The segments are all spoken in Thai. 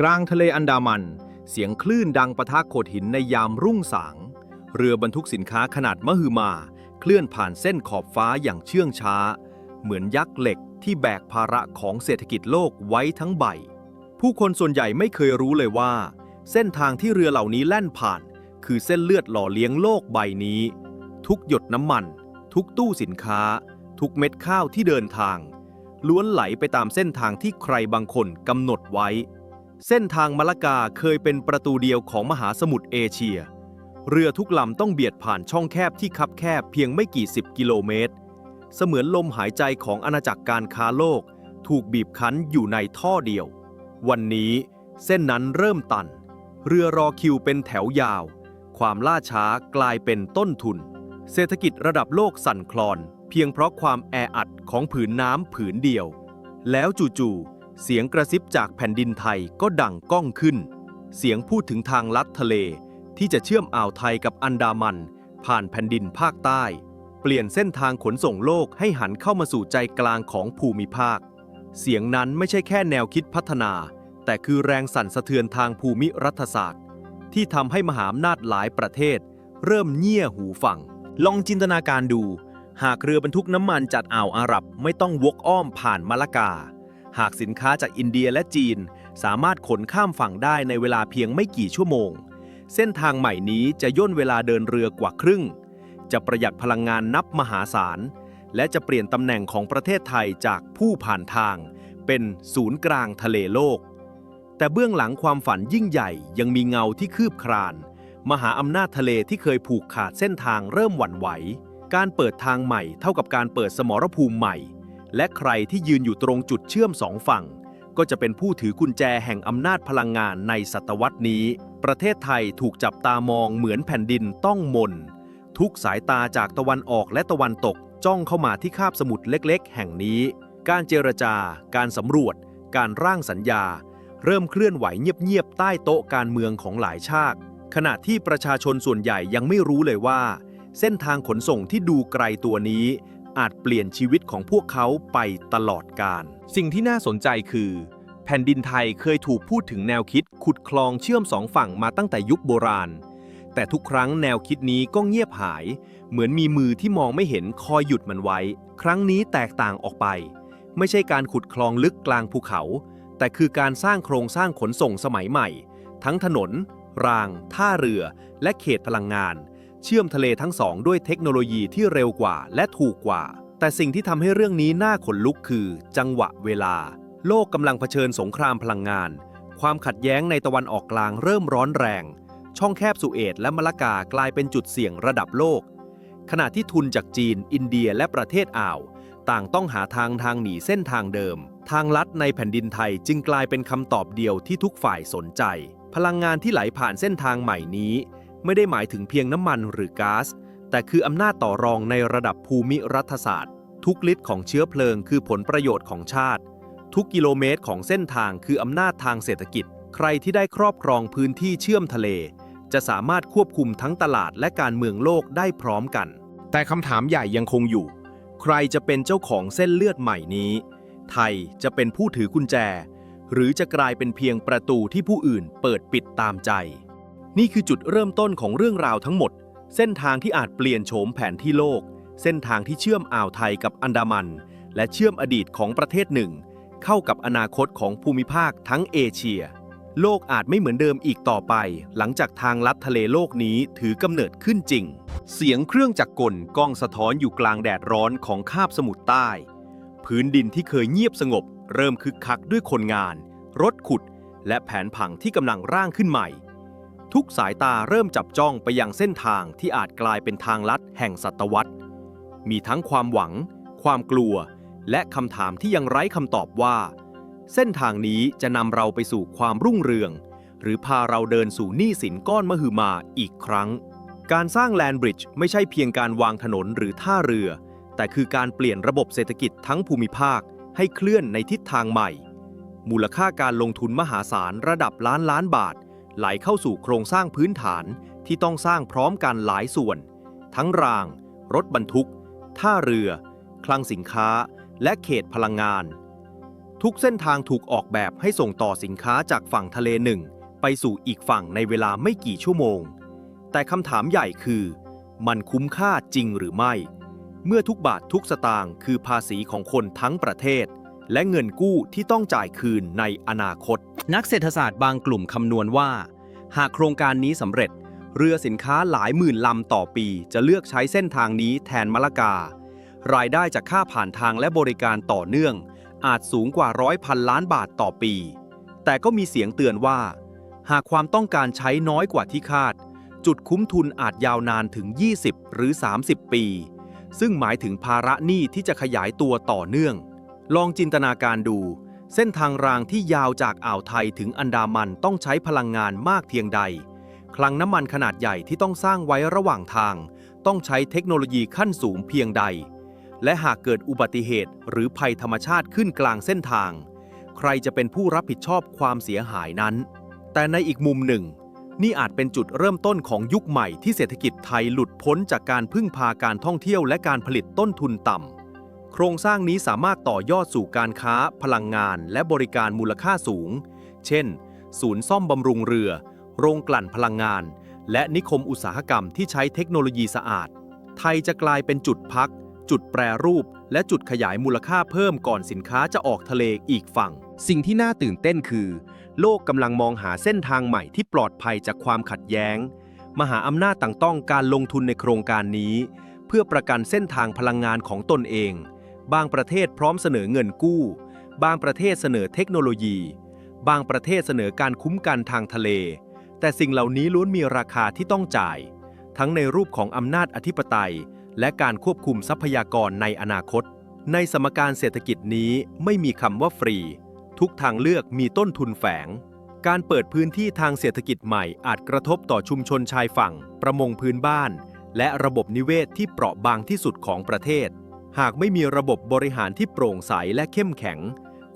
กลางทะเลอันดามัน เสียงคลื่นดังปะทะโขดหินในยามรุ่งสาง เรือบรรทุกสินค้าขนาดมหึมา เคลื่อนผ่านเส้นขอบฟ้าอย่างเชื่องช้า เหมือนยักษ์เหล็กที่แบกภาระของเศรษฐกิจโลกไว้ทั้งใบ ผู้คนส่วนใหญ่ไม่เคยรู้เลยว่า เส้นทางที่เรือเหล่านี้แล่นผ่าน คือเส้นเลือดหล่อเลี้ยงโลกใบนี้ ทุกหยดน้ำมัน ทุกตู้สินค้า ทุกเม็ดข้าวที่เดินทาง ล้วนไหลไปตามเส้นทางที่ใครบางคนกำหนดไว้ เส้นทางมะละกาเคยเป็นประตูเดียวของมหาสมุทรเอเชีย เรือทุกลำต้องเบียดผ่านช่องแคบที่คับแคบเพียงไม่กี่สิบกิโลเมตร เสมือนลมหายใจของอาณาจักรการค้าโลก ถูกบีบคั้นอยู่ในท่อเดียว วันนี้เส้นนั้นเริ่มตัน เรือรอคิวเป็นแถวยาว ความล่าช้ากลายเป็นต้นทุน เศรษฐกิจระดับโลกสั่นคลอน เพียงเพราะความแออัดของผืนน้ำผืนเดียว แล้วจู่ๆ เสียงกระซิบจากแผ่นดินไทยก็ดังก้องขึ้น เสียงพูดถึงทางลัดทะเลที่จะเชื่อมอ่าวไทยกับอันดามัน ผ่านแผ่นดินภาคใต้ เปลี่ยนเส้นทางขนส่งโลกให้หันเข้ามาสู่ใจกลางของภูมิภาค เสียงนั้นไม่ใช่แค่แนวคิดพัฒนา แต่คือแรงสั่นสะเทือนทางภูมิรัฐศาสตร์ ที่ทำให้มหาอำนาจหลายประเทศ เริ่มเงี่ยหูฟัง ลองจินตนาการดู หากเรือบรรทุกน้ำมันจากอ่าวอาหรับไม่ต้องวกอ้อมผ่านมะละกา หากสินค้าจากอินเดียและจีน สามารถขนข้ามฝั่งได้ในเวลาเพียงไม่กี่ชั่วโมง เส้นทางใหม่นี้จะย่นเวลาเดินเรือกว่าครึ่ง จะประหยัดพลังงานนับมหาศาล และจะเปลี่ยนตำแหน่งของประเทศไทยจากผู้ผ่านทาง เป็นศูนย์กลางทะเลโลก แต่เบื้องหลังความฝันยิ่งใหญ่ยังมีเงาที่คืบคลาน มหาอำนาจทะเลที่เคยผูกขาดเส้นทางเริ่มหวั่นไหว การเปิดทางใหม่เท่ากับการเปิดสมรภูมิใหม่ และใครที่ยืนอยู่ตรงจุดเชื่อมสองฝั่ง ก็จะเป็นผู้ถือกุญแจแห่งอำนาจพลังงานในศตวรรษนี้ ประเทศไทยถูกจับตามองเหมือนแผ่นดินต้องมน ทุกสายตาจากตะวันออกและตะวันตกจ้องเข้ามาที่คาบสมุทรเล็ก ๆ แห่งนี้ การเจรจา การสำรวจ การร่างสัญญา เริ่มเคลื่อนไหวเงียบๆใต้โต๊ะการเมืองของหลายชาติ ขณะที่ประชาชนส่วนใหญ่ยังไม่รู้เลยว่า เส้นทางขนส่งที่ดูไกลตัวนี้ อาจเปลี่ยนชีวิตของพวกเขาไปตลอดกาลสิ่งที่น่าสนใจคือ แผ่นดินไทยเคยถูกพูดถึงแนวคิดขุดคลองเชื่อมสองฝั่งมาตั้งแต่ยุคโบราณ แต่ทุกครั้งแนวคิดนี้ก็เงียบหาย เหมือนมีมือที่มองไม่เห็นคอยหยุดมันไว้ ครั้งนี้แตกต่างออกไป ไม่ใช่การขุดคลองลึกกลางภูเขา แต่คือการสร้างโครงสร้างขนส่งสมัยใหม่ ทั้งถนน ราง ท่าเรือ และเขตพลังงาน เชื่อมทะเลทั้งสองด้วยเทคโนโลยีที่เร็วกว่าและถูกกว่า แต่สิ่งที่ทำให้เรื่องนี้น่าขนลุกคือ จังหวะเวลา โลกกำลังเผชิญสงครามพลังงาน ความขัดแย้งในตะวันออกกลางเริ่มร้อนแรง ช่องแคบสุเอตและมะละกากลายเป็นจุดเสี่ยงระดับโลก ขณะที่ทุนจากจีน อินเดียและประเทศอ่าว ต่างต้องหาทางทางหนีเส้นทางเดิม ทางลัดในแผ่นดินไทยจึงกลายเป็นคำตอบเดียวที่ทุกฝ่ายสนใจ พลังงานที่ไหลผ่านเส้นทางใหม่นี้ ไม่ได้หมายถึงเพียงน้ำมันหรือก๊าซแต่คืออำนาจต่อรองในระดับภูมิรัฐศาสตร์ ทุกลิตรของเชื้อเพลิงคือผลประโยชน์ของชาติ ทุกกิโลเมตรของเส้นทางคืออำนาจทางเศรษฐกิจ ใครที่ได้ครอบครองพื้นที่เชื่อมทะเล จะสามารถควบคุมทั้งตลาดและการเมืองโลกได้พร้อมกัน แต่คำถามใหญ่ยังคงอยู่ ใครจะเป็นเจ้าของเส้นเลือดใหม่นี้ ไทยจะเป็นผู้ถือกุญแจ หรือจะกลายเป็นเพียงประตูที่ผู้อื่นเปิดปิดตามใจ นี่คือจุดเริ่มต้นของเรื่องราวทั้งหมด เส้นทางที่อาจเปลี่ยนโฉมแผนที่โลก เส้นทางที่เชื่อมอ่าวไทยกับอันดามัน และเชื่อมอดีตของประเทศหนึ่ง เข้ากับอนาคตของภูมิภาคทั้งเอเชีย โลกอาจไม่เหมือนเดิมอีกต่อไป หลังจากทางลัดทะเลโลกนี้ถือกำเนิดขึ้นจริง เสียงเครื่องจักรกลก้องสะท้อนอยู่กลางแดดร้อนของคาบสมุทรใต้ พื้นดินที่เคยเงียบสงบ เริ่มคึกคักด้วยคนงาน รถขุด และแผนผังที่กำลังร่างขึ้นใหม่ ทุกสายตาเริ่มจับจ้องไปยังเส้นทางที่อาจกลายเป็นทางลัดแห่งศตวรรษ มีทั้งความหวัง ความกลัว และคำถามที่ยังไร้คำตอบว่า เส้นทางนี้จะนำเราไปสู่ความรุ่งเรือง หรือพาเราเดินสู่หนี้สินก้อนมหึมาอีกครั้ง การสร้างแลนบริดจ์ไม่ใช่เพียงการวางถนนหรือท่าเรือ แต่คือการเปลี่ยนระบบเศรษฐกิจทั้งภูมิภาคให้เคลื่อนในทิศทางใหม่ มูลค่าการลงทุนมหาศาลระดับล้านล้านบาท ไหลเข้าสู่โครงสร้างพื้นฐานที่ต้องสร้างพร้อมกันหลายส่วน ทั้งราง รถบรรทุก ท่าเรือ คลังสินค้า และเขตพลังงาน ทุกเส้นทางถูกออกแบบให้ส่งต่อสินค้าจากฝั่งทะเลหนึ่ง ไปสู่อีกฝั่งในเวลาไม่กี่ชั่วโมง แต่คำถามใหญ่คือ มันคุ้มค่าจริงหรือไม่ เมื่อทุกบาททุกสตางค์คือภาษีของคนทั้งประเทศ และเงินกู้ที่ต้องจ่ายคืนในอนาคต นักเศรษฐศาสตร์บางกลุ่มคำนวณว่า หากโครงการนี้สำเร็จ เรือสินค้าหลายหมื่นลำต่อปีจะเลือกใช้เส้นทางนี้แทนมะละกา รายได้จากค่าผ่านทางและบริการต่อเนื่อง อาจสูงกว่าร้อยพันล้านบาทต่อปี แต่ก็มีเสียงเตือนว่า หากความต้องการใช้น้อยกว่าที่คาด จุดคุ้มทุนอาจยาวนานถึง 20 หรือ 30 ปี ซึ่งหมายถึงภาระหนี้ที่จะขยายตัวต่อเนื่อง ลองจินตนาการดู เส้นทางรางที่ยาวจากอ่าวไทยถึงอันดามันต้องใช้พลังงานมากเพียงใด คลังน้ำมันขนาดใหญ่ที่ต้องสร้างไว้ระหว่างทาง ต้องใช้เทคโนโลยีขั้นสูงเพียงใด และหากเกิดอุบัติเหตุหรือภัยธรรมชาติขึ้นกลางเส้นทาง ใครจะเป็นผู้รับผิดชอบความเสียหายนั้น แต่ในอีกมุมหนึ่ง นี่อาจเป็นจุดเริ่มต้นของยุคใหม่ที่เศรษฐกิจไทยหลุดพ้นจากการพึ่งพาการท่องเที่ยวและการผลิตต้นทุนต่ำ โครงสร้างนี้สามารถต่อยอดสู่การค้า พลังงาน และบริการมูลค่าสูง เช่น ศูนย์ซ่อมบำรุงเรือ โรงกลั่นพลังงาน และนิคมอุตสาหกรรมที่ใช้เทคโนโลยีสะอาด ไทยจะกลายเป็นจุดพัก จุดแปรรูป และจุดขยายมูลค่าเพิ่มก่อนสินค้าจะออกทะเลอีกฝั่ง สิ่งที่น่าตื่นเต้นคือ โลกกำลังมองหาเส้นทางใหม่ที่ปลอดภัยจากความขัดแย้ง มหาอำนาจต่างต้องการลงทุนในโครงการนี้ เพื่อประกันเส้นทางพลังงานของตนเอง บางประเทศพร้อมเสนอเงินกู้ บางประเทศเสนอเทคโนโลยี บางประเทศเสนอการคุ้มกันทางทะเล แต่สิ่งเหล่านี้ล้วนมีราคาที่ต้องจ่าย ทั้งในรูปของอำนาจอธิปไตย และการควบคุมทรัพยากรในอนาคต ในสมการเศรษฐกิจนี้ไม่มีคำว่าฟรี ทุกทางเลือกมีต้นทุนแฝง การเปิดพื้นที่ทางเศรษฐกิจใหม่อาจกระทบต่อชุมชนชายฝั่ง ประมงพื้นบ้าน และระบบนิเวศที่เปราะบางที่สุดของประเทศ หากไม่มีระบบบริหารที่โปร่งใสและเข้มแข็ง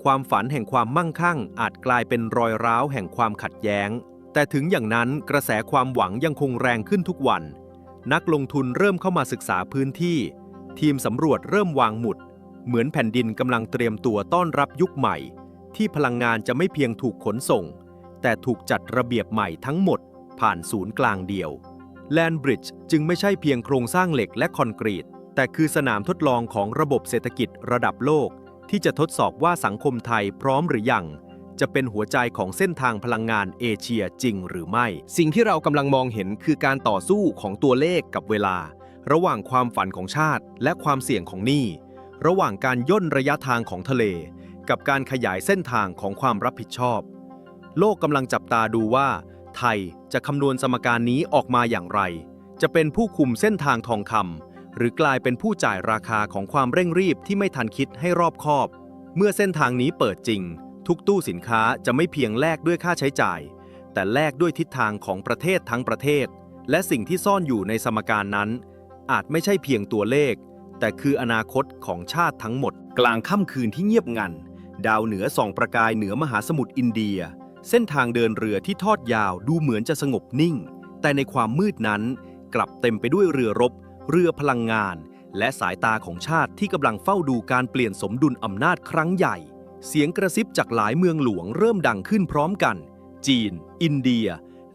ความฝันแห่งความมั่งคั่ง อาจกลายเป็นรอยร้าวแห่งความขัดแย้ง แต่ถึงอย่างนั้นกระแสความหวังยังคงแรงขึ้นทุกวัน นักลงทุนเริ่มเข้ามาศึกษาพื้นที่ ทีมสำรวจเริ่มวางหมุด เหมือนแผ่นดินกำลังเตรียมตัวต้อนรับยุคใหม่ ที่พลังงานจะไม่เพียงถูกขนส่ง แต่ถูกจัดระเบียบใหม่ทั้งหมด ผ่านศูนย์กลางเดียวแลนบริดจ์จึงไม่ใช่เพียงโครงสร้างเหล็กและคอนกรีต แต่คือสนามทดลองของระบบเศรษฐกิจระดับโลก ที่จะทดสอบว่าสังคมไทยพร้อมหรือยัง จะเป็นหัวใจของเส้นทางพลังงานเอเชียจริงหรือไม่ สิ่งที่เรากำลังมองเห็นคือการต่อสู้ของตัวเลขกับเวลา ระหว่างความฝันของชาติ และความเสี่ยงของหนี้ระหว่างการย่นระยะทางของทะเล กับการขยายเส้นทางของความรับผิดชอบ โลกกำลังจับตาดูว่า ไทยจะคำนวณสมการนี้ออกมาอย่างไร จะเป็นผู้คุมเส้นทางทองคำ หรือกลายเป็นผู้จ่ายราคาของความเร่งรีบที่ไม่ทันคิดให้รอบคอบ เมื่อเส้นทางนี้เปิดจริง ทุกตู้สินค้าจะไม่เพียงแลกด้วยค่าใช้จ่าย แต่แลกด้วยทิศทางของประเทศทั้งประเทศ และสิ่งที่ซ่อนอยู่ในสมการนั้น อาจไม่ใช่เพียงตัวเลข แต่คืออนาคตของชาติทั้งหมด กลางค่ำคืนที่เงียบงัน ดาวเหนือส่องประกายเหนือมหาสมุทรอินเดีย เส้นทางเดินเรือที่ทอดยาวดูเหมือนจะสงบนิ่ง แต่ในความมืดนั้นกลับเต็มไปด้วยเรือรบ เรือพลังงาน และสายตาของชาติที่กำลังเฝ้าดูการเปลี่ยนสมดุลอำนาจครั้งใหญ่ เสียงกระซิบจากหลายเมืองหลวงเริ่มดังขึ้นพร้อมกัน จีน อินเดีย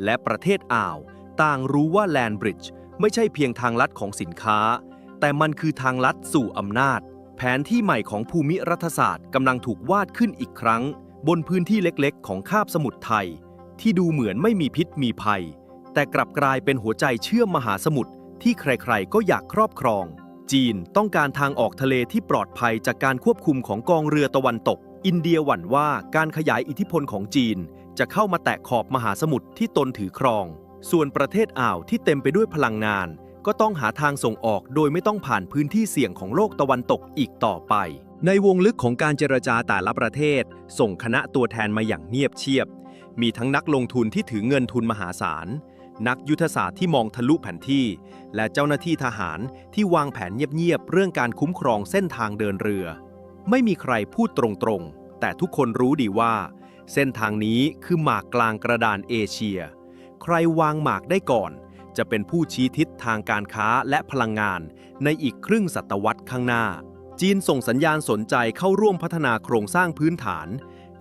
และประเทศอ่าว ต่างรู้ว่าแลนบริดจ์ไม่ใช่เพียงทางลัดของสินค้า แต่มันคือทางลัดสู่อำนาจ แผนที่ใหม่ของภูมิรัฐศาสตร์กำลังถูกวาดขึ้นอีกครั้ง บนพื้นที่เล็กๆ ของคาบสมุทรไทย ที่ดูเหมือนไม่มีพิษมีภัย แต่กลับกลายเป็นหัวใจเชื่อมมหาสมุทร ที่ใครๆ ก็อยากครอบครอง จีนต้องการทางออกทะเลที่ปลอดภัยจากการควบคุมของกองเรือตะวันตก อินเดียหวั่นว่าการขยายอิทธิพลของจีน จะเข้ามาแตะขอบมหาสมุทรที่ตนถือครอง ส่วนประเทศอ่าวที่เต็มไปด้วยพลังงาน ก็ต้องหาทางส่งออกโดยไม่ต้องผ่านพื้นที่เสี่ยงของโลกตะวันตกอีกต่อไป ในวงลึกของการเจรจาแต่ละประเทศ ส่งคณะตัวแทนมาอย่างเงียบเชียบ มีทั้งนักลงทุนที่ถือเงินทุนมหาศาล นักยุทธศาสตร์ที่มองทะลุแผนที่ และเจ้าหน้าที่ทหารที่วางแผนเงียบๆเรื่องการคุ้มครองเส้นทางเดินเรือ ไม่มีใครพูดตรงๆ แต่ทุกคนรู้ดีว่า เส้นทางนี้คือหมากกลางกระดานเอเชีย ใครวางหมากได้ก่อน จะเป็นผู้ชี้ทิศทางการค้าและพลังงานในอีกครึ่งศตวรรษข้างหน้า จีนส่งสัญญาณสนใจเข้าร่วมพัฒนาโครงสร้างพื้นฐาน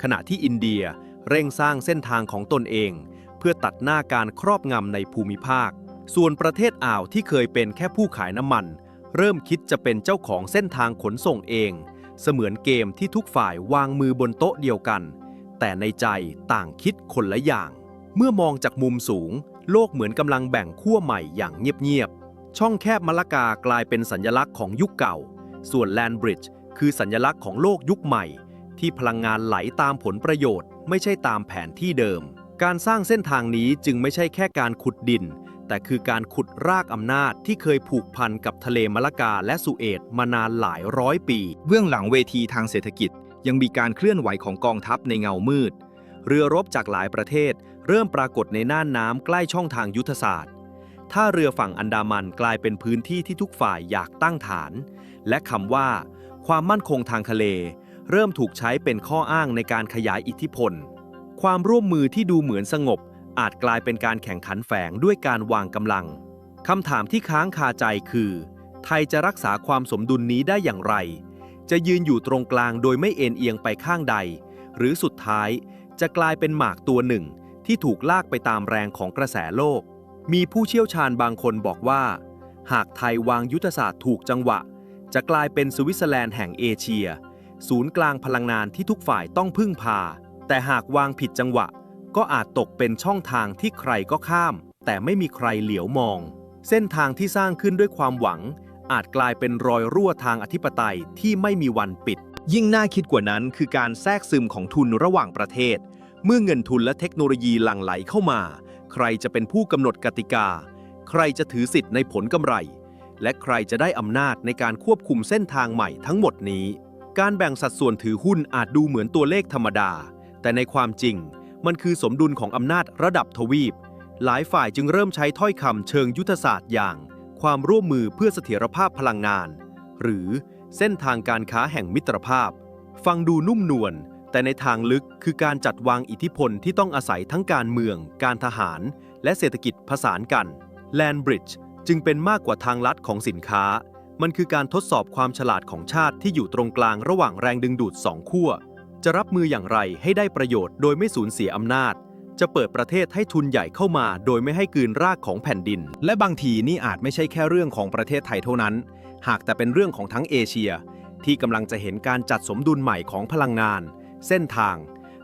ขณะที่อินเดียเร่งสร้างเส้นทางของตนเอง เพื่อตัดหน้าการครอบงำในภูมิภาค ส่วนประเทศอ่าวที่เคยเป็นแค่ผู้ขายน้ำมัน เริ่มคิดจะเป็นเจ้าของเส้นทางขนส่งเอง เสมือนเกมที่ทุกฝ่ายวางมือบนโต๊ะเดียวกัน แต่ในใจต่างคิดคนละอย่าง เมื่อมองจากมุมสูง โลกเหมือนกำลังแบ่งขั้วใหม่อย่างเงียบๆ ช่องแคบมะละกากลายเป็นสัญลักษณ์ของยุคเก่า ส่วนแลนบริดจ์คือสัญลักษณ์ของโลกยุคใหม่ ที่พลังงานไหลตามผลประโยชน์ ไม่ใช่ตามแผนที่เดิม การสร้างเส้นทางนี้จึงไม่ใช่แค่การขุดดิน แต่คือการขุดรากอำนาจที่เคยผูกพันกับทะเลมะลกาและสุเอตมานานหลายร้อยปี เบื้องหลังเวทีทางเศรษฐกิจ ยังมีการเคลื่อนไหวของกองทัพในเงามืด เรือรบจากหลายประเทศ เริ่มปรากฏในน่านน้ำใกล้ช่องทางยุทธศาสตร์ท่าเรือฝั่งอันดามันกลายเป็นพื้นที่ที่ทุกฝ่ายอยากตั้งฐาน และคำว่า ความมั่นคงทางทะเล เริ่มถูกใช้เป็นข้ออ้างในการขยายอิทธิพล ความร่วมมือที่ดูเหมือนสงบ อาจกลายเป็นการแข่งขันแฝงด้วยการวางกำลังคำถามที่ค้างคาใจคือ ไทยจะรักษาความสมดุลนี้ได้อย่างไร จะยืนอยู่ตรงกลางโดยไม่เอ็นเอียงไปข้างใด หรือสุดท้ายจะกลายเป็นหมากตัวหนึ่ง ที่ถูกลากไปตามแรงของกระแสโลก มีผู้เชี่ยวชาญบางคนบอกว่า หากไทยวางยุทธศาสตร์ถูกจังหวะ จะกลายเป็นสวิตเซอร์แลนด์แห่งเอเชีย ศูนย์กลางพลังงานที่ทุกฝ่ายต้องพึ่งพา แต่หากวางผิดจังหวะ ก็อาจตกเป็นช่องทางที่ใครก็ข้าม แต่ไม่มีใครเหลียวมอง เส้นทางที่สร้างขึ้นด้วยความหวัง อาจกลายเป็นรอยรั่วทางอธิปไตยที่ไม่มีวันปิด ยิ่งน่าคิดกว่านั้นคือการแทรกซึมของทุนระหว่างประเทศ เมื่อเงินทุนและเทคโนโลยีหลั่งไหลเข้ามา ใครจะเป็นผู้กำหนดกติกา ใครจะถือสิทธิ์ในผลกำไร และใครจะได้อำนาจในการควบคุมเส้นทางใหม่ทั้งหมดนี้ การแบ่งสัดส่วนถือหุ้นอาจดูเหมือนตัวเลขธรรมดา แต่ในความจริง มันคือสมดุลของอำนาจระดับทวีป หลายฝ่ายจึงเริ่มใช้ถ้อยคำเชิงยุทธศาสตร์อย่าง ความร่วมมือเพื่อเสถียรภาพพลังงาน หรือเส้นทางการค้าแห่งมิตรภาพ ฟังดูนุ่มนวลแต่ในทางลึกคือการจัดวางอิทธิพลที่ต้องอาศัยทั้งการเมือง การทหาร และเศรษฐกิจผสานกัน Land Bridge จึงเป็นมากกว่าทางลัดของสินค้า มันคือการทดสอบความฉลาดของชาติที่อยู่ตรงกลางระหว่างแรงดึงดูดสองขั้ว จะรับมืออย่างไรให้ได้ประโยชน์โดยไม่สูญเสียอำนาจ จะเปิดประเทศให้ทุนใหญ่เข้ามา โดยไม่ให้กืนรากของแผ่นดิน และบางทีนี่อาจไม่ใช่แค่เรื่องของประเทศไทยเท่านั้น หากแต่เป็นเรื่องของทั้งเอเชีย ที่กำลังจะเห็นการจัดสมดุลใหม่ของพลังงาน เส้นทาง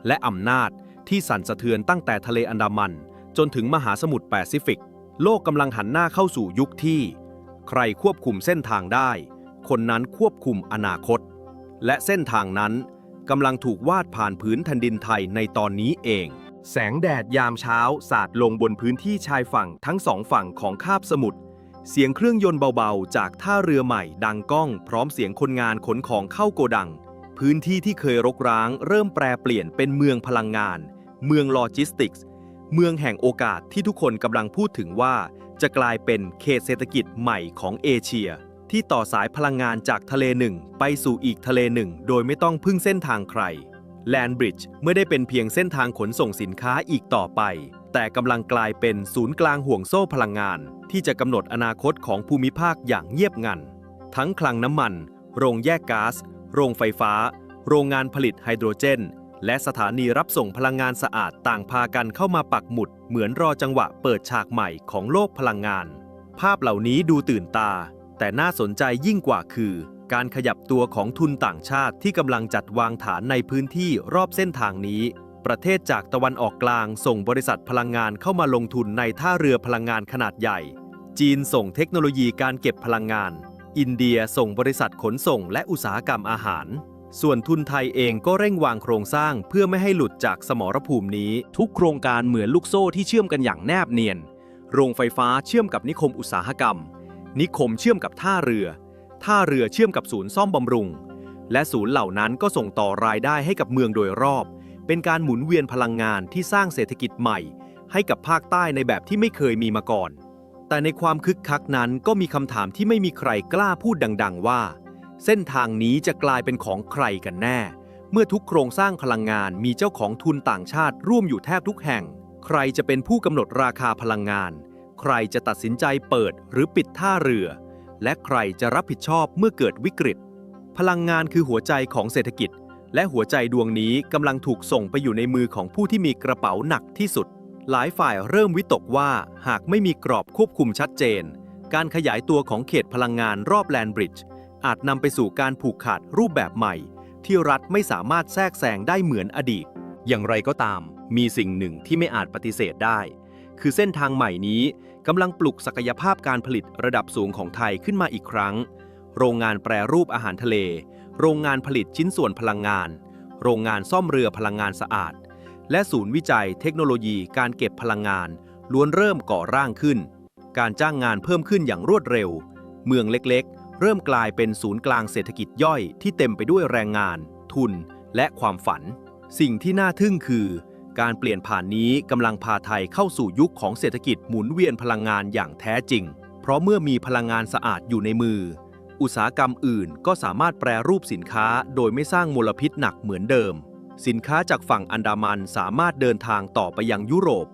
และอำนาจที่สั่นสะเทือนตั้งแต่ทะเลอันดามัน จนถึงมหาสมุทรแปซิฟิก โลกกำลังหันหน้าเข้าสู่ยุคที่ ใครควบคุมเส้นทางได้ คนนั้นควบคุมอนาคต และเส้นทางนั้น กำลังถูกวาดผ่านพื้นแผ่นดินไทยในตอนนี้เอง แสงแดดยามเช้าสาดลงบนพื้นที่ชายฝั่งทั้งสองฝั่งของคาบสมุทรเสียงเครื่องยนต์เบาๆ จากท่าเรือใหม่ดังก้อง พร้อมเสียงคนงานขนของเข้าโกดัง พื้นที่ที่เคยรกร้าง เริ่มแปรเปลี่ยนเป็นเมืองพลังงาน เมืองโลจิสติกส์ เมืองแห่งโอกาสที่ทุกคนกำลังพูดถึงว่า จะกลายเป็นเขตเศรษฐกิจใหม่ของเอเชีย ที่ต่อสายพลังงานจากทะเลหนึ่งไปสู่อีกทะเลหนึ่งโดยไม่ต้องพึ่งเส้นทางใครแลนบริดจ์ไม่ได้เป็นเพียงเส้นทางขนส่งสินค้าอีกต่อไป แต่กำลังกลายเป็นศูนย์กลางห่วงโซ่พลังงาน ที่จะกำหนดอนาคตของภูมิภาคอย่างเงียบงัน ทั้งคลังน้ำมัน โรงแยกก๊าซโรงไฟฟ้า โรงงานผลิตไฮโดรเจน และสถานีรับส่งพลังงานสะอาดต่างพากันเข้ามาปักหมุด เหมือนรอจังหวะเปิดฉากใหม่ของโลกพลังงาน ภาพเหล่านี้ดูตื่นตา แต่น่าสนใจยิ่งกว่าคือ การขยับตัวของทุนต่างชาติที่กำลังจัดวางฐานในพื้นที่รอบเส้นทางนี้ ประเทศจากตะวันออกกลางส่งบริษัทพลังงานเข้ามาลงทุนในท่าเรือพลังงานขนาดใหญ่ จีนส่งเทคโนโลยีการเก็บพลังงาน อินเดียส่งบริษัทขนส่งและอุตสาหกรรมอาหาร ส่วนทุนไทยเองก็เร่งวางโครงสร้างเพื่อไม่ให้หลุดจากสมรภูมินี้ ทุกโครงการเหมือนลูกโซ่ที่เชื่อมกันอย่างแนบเนียน โรงไฟฟ้าเชื่อมกับนิคมอุตสาหกรรม นิคมเชื่อมกับท่าเรือ ท่าเรือเชื่อมกับศูนย์ซ่อมบำรุง และศูนย์เหล่านั้นก็ส่งต่อรายได้ให้กับเมืองโดยรอบ เป็นการหมุนเวียนพลังงานที่สร้างเศรษฐกิจใหม่ ให้กับภาคใต้ในแบบที่ไม่เคยมีมาก่อน แต่ในความคึกคักนั้นก็มีคำถามที่ไม่มีใครกล้าพูดดัง ๆ ว่า เส้นทางนี้จะกลายเป็นของใครกันแน่ เมื่อทุกโครงสร้างพลังงานมีเจ้าของทุนต่างชาติร่วมอยู่แทบทุกแห่ง ใครจะเป็นผู้กำหนดราคาพลังงาน ใครจะตัดสินใจเปิดหรือปิดท่าเรือ และใครจะรับผิดชอบเมื่อเกิดวิกฤต พลังงานคือหัวใจของเศรษฐกิจ และหัวใจดวงนี้กำลังถูกส่งไปอยู่ในมือของผู้ที่มีกระเป๋าหนักที่สุด หลายฝ่ายเริ่มวิตกว่าหากไม่มีกรอบควบคุมชัดเจน การขยายตัวของเขตพลังงานรอบแลนบริดจ์อาจนำไปสู่การผูกขาดรูปแบบใหม่ ที่รัฐไม่สามารถแทรกแซงได้เหมือนอดีต อย่างไรก็ตาม มีสิ่งหนึ่งที่ไม่อาจปฏิเสธได้ คือเส้นทางใหม่นี้กำลังปลุกศักยภาพการผลิตระดับสูงของไทยขึ้นมาอีกครั้ง โรงงานแปรรูปอาหารทะเล โรงงานผลิตชิ้นส่วนพลังงาน โรงงานซ่อมเรือพลังงานสะอาด และศูนย์วิจัยเทคโนโลยีการเก็บพลังงาน ล้วนเริ่มก่อร่างขึ้น การจ้างงานเพิ่มขึ้นอย่างรวดเร็ว เมืองเล็กๆ เริ่มกลายเป็นศูนย์กลางเศรษฐกิจย่อยที่เต็มไปด้วยแรงงาน ทุน และความฝัน สิ่งที่น่าทึ่งคือ การเปลี่ยนผ่านนี้กำลังพาไทยเข้าสู่ยุคของเศรษฐกิจหมุนเวียนพลังงานอย่างแท้จริง เพราะเมื่อมีพลังงานสะอาดอยู่ในมือ อุตสาหกรรมอื่นก็สามารถแปรรูปสินค้าโดยไม่สร้างมลพิษหนักเหมือนเดิม สินค้าจากฝั่งอันดามันสามารถเดินทางต่อไปยังยุโรป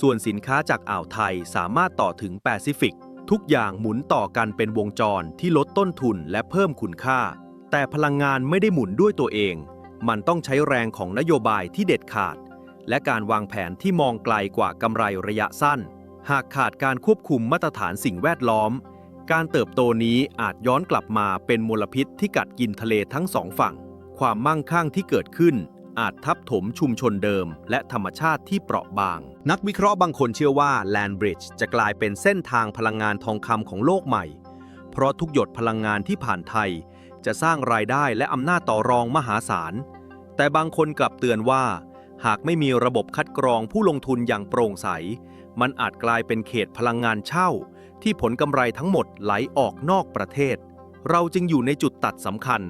ส่วนสินค้าจากอ่าวไทยสามารถต่อถึงแปซิฟิก ทุกอย่างหมุนต่อกันเป็นวงจรที่ลดต้นทุนและเพิ่มคุณค่า แต่พลังงานไม่ได้หมุนด้วยตัวเอง มันต้องใช้แรงของนโยบายที่เด็ดขาด และการวางแผนที่มองไกลกว่ากำไรระยะสั้น หากขาดการควบคุมมาตรฐานสิ่งแวดล้อม การเติบโตนี้อาจย้อนกลับมาเป็นมลพิษที่กัดกินทะเลทั้งสองฝั่ง ความมั่งคั่งที่เกิดขึ้น อาจทับถมชุมชนเดิม และธรรมชาติที่เปราะบาง นักวิเคราะห์บางคนเชื่อว่าแลนบริดจ์จะกลายเป็นเส้นทางพลังงานทองคำของโลกใหม่ เพราะทุกหยดพลังงานที่ผ่านไทย จะสร้างรายได้และอำนาจต่อรองมหาศาลแต่บางคนกลับเตือนว่า หากไม่มีระบบคัดกรองผู้ลงทุนอย่างโปร่งใส มันอาจกลายเป็นเขตพลังงานเช่า ที่ผลกำไรทั้งหมดไหลออกนอกประเทศ เราจึงอยู่ในจุดตัดสำคัญ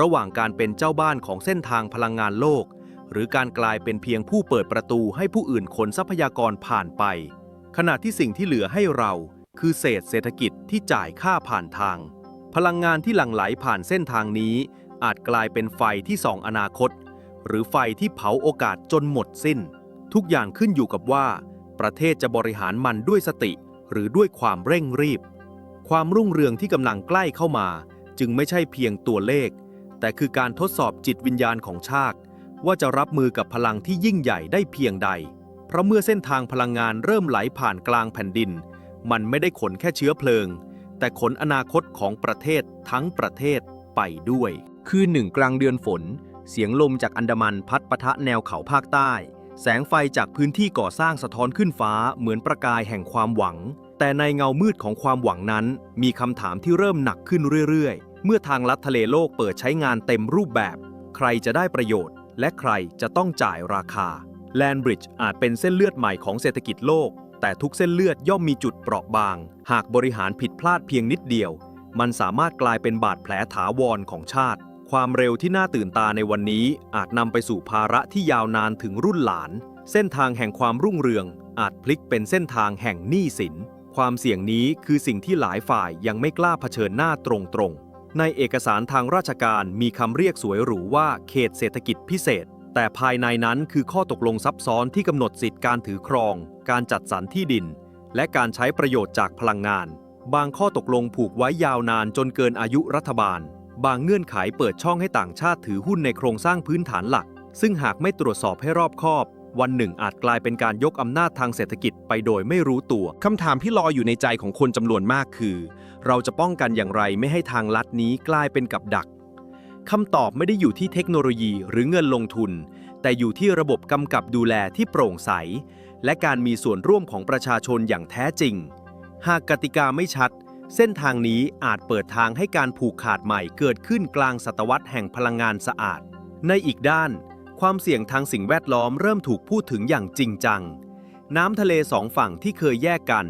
ระหว่างการเป็นเจ้าบ้านของเส้นทางพลังงานโลก หรือการกลายเป็นเพียงผู้เปิดประตูให้ผู้อื่นขนทรัพยากรผ่านไป ขณะที่สิ่งที่เหลือให้เรา คือเศษเศรษฐกิจที่จ่ายค่าผ่านทาง พลังงานที่หลั่งไหลผ่านเส้นทางนี้ อาจกลายเป็นไฟที่ส่องอนาคต หรือไฟที่เผาโอกาสจนหมดสิ้น ทุกอย่างขึ้นอยู่กับว่า ประเทศจะบริหารมันด้วยสติ หรือด้วยความเร่งรีบ ความรุ่งเรืองที่กำลังใกล้เข้ามา จึงไม่ใช่เพียงตัวเลข แต่คือการทดสอบจิตวิญญาณของชาติ ว่าจะรับมือกับพลังที่ยิ่งใหญ่ได้เพียงใด เพราะเมื่อเส้นทางพลังงานเริ่มไหลผ่านกลางแผ่นดิน มันไม่ได้ขนแค่เชื้อเพลิง แต่ขนอนาคตของประเทศทั้งประเทศไปด้วย คืนหนึ่งกลางเดือนฝน เสียงลมจากอันดามันพัดปะทะแนวเขาภาคใต้ แสงไฟจากพื้นที่ก่อสร้างสะท้อนขึ้นฟ้าเหมือนประกายแห่งความหวัง แต่ในเงามืดของความหวังนั้น มีคำถามที่เริ่มหนักขึ้นเรื่อยๆ เมื่อทางลัดทะเลโลกเปิดใช้งานเต็มรูปแบบ ใครจะได้ประโยชน์ และใครจะต้องจ่ายราคาแลนบริดจ์อาจเป็นเส้นเลือดใหม่ของเศรษฐกิจโลก แต่ทุกเส้นเลือดย่อมมีจุดเปราะบาง หากบริหารผิดพลาดเพียงนิดเดียว มันสามารถกลายเป็นบาดแผลถาวรของชาติ ความเร็วที่น่าตื่นตาในวันนี้อาจนำไปสู่ภาระที่ยาวนานถึงรุ่นหลาน เส้นทางแห่งความรุ่งเรือง อาจพลิกเป็นเส้นทางแห่งหนี้สิน ความเสี่ยงนี้คือสิ่งที่หลายฝ่ายยังไม่กล้าเผชิญหน้าตรงๆ ในเอกสารทางราชการมีคำเรียกสวยหรูว่าเขตเศรษฐกิจพิเศษ แต่ภายในนั้นคือข้อตกลงซับซ้อนที่กำหนดสิทธิการถือครอง การจัดสรรที่ดิน และการใช้ประโยชน์จากพลังงาน บางข้อตกลงผูกไว้ยาวนานจนเกินอายุรัฐบาล บางเงื่อนไขเปิดช่องให้ต่างชาติถือหุ้นในโครงสร้างพื้นฐานหลัก ซึ่งหากไม่ตรวจสอบให้รอบคอบ วันหนึ่งอาจกลายเป็นการยกอำนาจทางเศรษฐกิจไปโดยไม่รู้ตัว คำถามที่ลอยอยู่ในใจของคนจำนวนมากคือ เราจะป้องกันอย่างไรไม่ให้ทางลัดนี้กลายเป็นกับดักคำตอบไม่ได้อยู่ที่เทคโนโลยีหรือเงินลงทุน แต่อยู่ที่ระบบกำกับดูแลที่โปร่งใส และการมีส่วนร่วมของประชาชนอย่างแท้จริง หากกติกาไม่ชัด เส้นทางนี้อาจเปิดทางให้การผูกขาดใหม่เกิดขึ้นกลางศตวรรษแห่งพลังงานสะอาด ในอีกด้าน ความเสี่ยงทางสิ่งแวดล้อมเริ่มถูกพูดถึงอย่างจริงจัง น้ำทะเลสองฝั่งที่เคยแยกกัน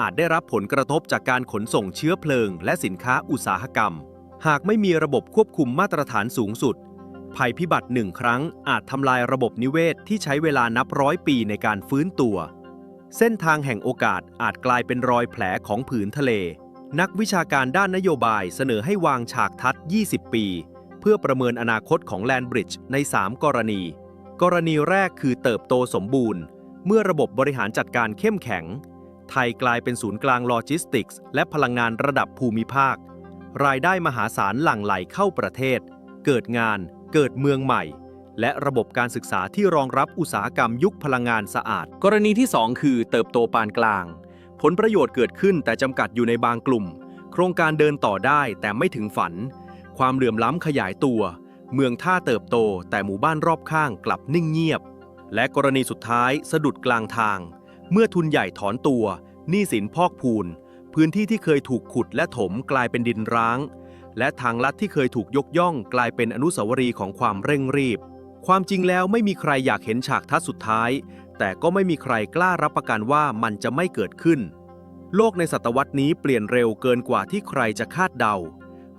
อาจได้รับผลกระทบจากการขนส่งเชื้อเพลิง และสินค้าอุตสาหกรรม หากไม่มีระบบควบคุมมาตรฐานสูงสุด ภัยพิบัติหนึ่งครั้งอาจทำลายระบบนิเวศที่ใช้เวลานับร้อยปีในการฟื้นตัว เส้นทางแห่งโอกาสอาจกลายเป็นรอยแผลของผืนทะเล นักวิชาการด้านนโยบายเสนอให้วางฉากทัด 20 ปี เพื่อประเมินอนาคตของแลนบริดจ์ใน 3 กรณี กรณีแรกคือเติบโตสมบูรณ์ เมื่อระบบบริหารจัดการเข้มแข็ง ไทยกลายเป็นศูนย์กลางโลจิสติกส์และพลังงานระดับภูมิภาค รายได้มหาศาลหลั่งไหลเข้าประเทศ เกิดงาน เกิดเมืองใหม่ และระบบการศึกษาที่รองรับอุตสาหกรรมยุคพลังงานสะอาด กรณีที่ 2 คือเติบโตปานกลาง ผลประโยชน์เกิดขึ้นแต่จำกัดอยู่ในบางกลุ่ม โครงการเดินต่อได้แต่ไม่ถึงฝัน ความเหลื่อมล้ำขยายตัว เมืองท่าเติบโตแต่หมู่บ้านรอบข้างกลับนิ่งเงียบ และกรณีสุดท้ายสะดุดกลางทาง เมื่อทุนใหญ่ถอนตัวหนี้สินพอกพูน พื้นที่ที่เคยถูกขุดและถมกลายเป็นดินร้าง และทางลัดที่เคยถูกยกย่องกลายเป็นอนุสาวรีย์ของความเร่งรีบ ความจริงแล้วไม่มีใครอยากเห็นฉากทัศสุดท้าย แต่ก็ไม่มีใครกล้ารับประกันว่ามันจะไม่เกิดขึ้น โลกในศตวรรษนี้เปลี่ยนเร็วเกินกว่าที่ใครจะคาดเดา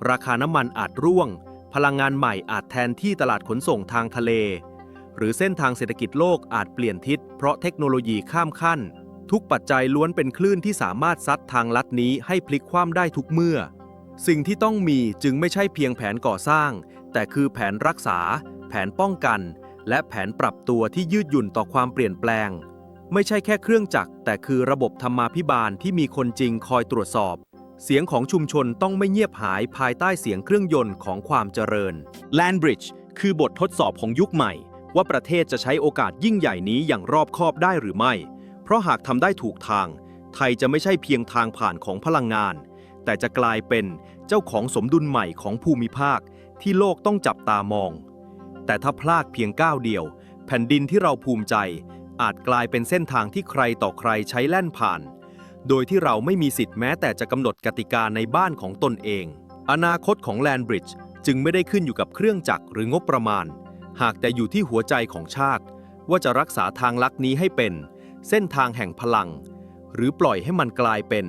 ราคาน้ำมันอาจร่วง พลังงานใหม่อาจแทนที่ตลาดขนส่งทางทะเล หรือเส้นทางเศรษฐกิจโลกอาจเปลี่ยนทิศ เพราะเทคโนโลยีข้ามขั้น ทุกปัจจัยล้วนเป็นคลื่นที่สามารถซัดทางลัดนี้ให้พลิกคว่ำได้ทุกเมื่อ สิ่งที่ต้องมีจึงไม่ใช่เพียงแผนก่อสร้าง แต่คือแผนรักษา แผนป้องกัน และแผนปรับตัวที่ยืดหยุ่นต่อความเปลี่ยนแปลง ไม่ใช่แค่เครื่องจักร แต่คือระบบธรรมาภิบาลที่มีคนจริงคอยตรวจสอบ เสียงของชุมชนต้องไม่เงียบหายภายใต้เสียงเครื่องยนต์ของความเจริญ Land Bridge คือบททดสอบของยุคใหม่ ว่าประเทศจะใช้โอกาสยิ่งใหญ่นี้อย่างรอบคอบได้หรือไม่ เพราะหากทำได้ถูกทาง ไทยจะไม่ใช่เพียงทางผ่านของพลังงาน แต่จะกลายเป็นเจ้าของสมดุลใหม่ของภูมิภาคที่โลกต้องจับตามอง แต่ถ้าพลาดเพียงก้าวเดียว แผ่นดินที่เราภูมิใจ อาจกลายเป็นเส้นทางที่ใครต่อใครใช้แล่นผ่าน โดยที่เราไม่มีสิทธิ์แม้แต่จะกำหนดกติกาในบ้านของตนเอง อนาคตของ Land Bridge จึงไม่ได้ขึ้นอยู่กับเครื่องจักรหรืองบประมาณ หากแต่อยู่ที่หัวใจของชาติ ว่าจะรักษาทางลักนี้ให้เป็น เส้นทางแห่งพลัง หรือปล่อยให้มันกลายเป็น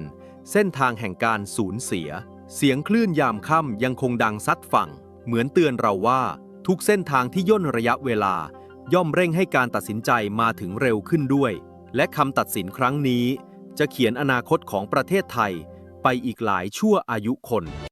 เส้นทางแห่งการสูญเสีย เสียงคลื่นยามค่ำยังคงดังซัดฝั่ง เหมือนเตือนเราว่า ทุกเส้นทางที่ย่นระยะเวลา ย่อมเร่งให้การตัดสินใจมาถึงเร็วขึ้นด้วย และคำตัดสินครั้งนี้ จะเขียนอนาคตของประเทศไทย ไปอีกหลายชั่วอายุคน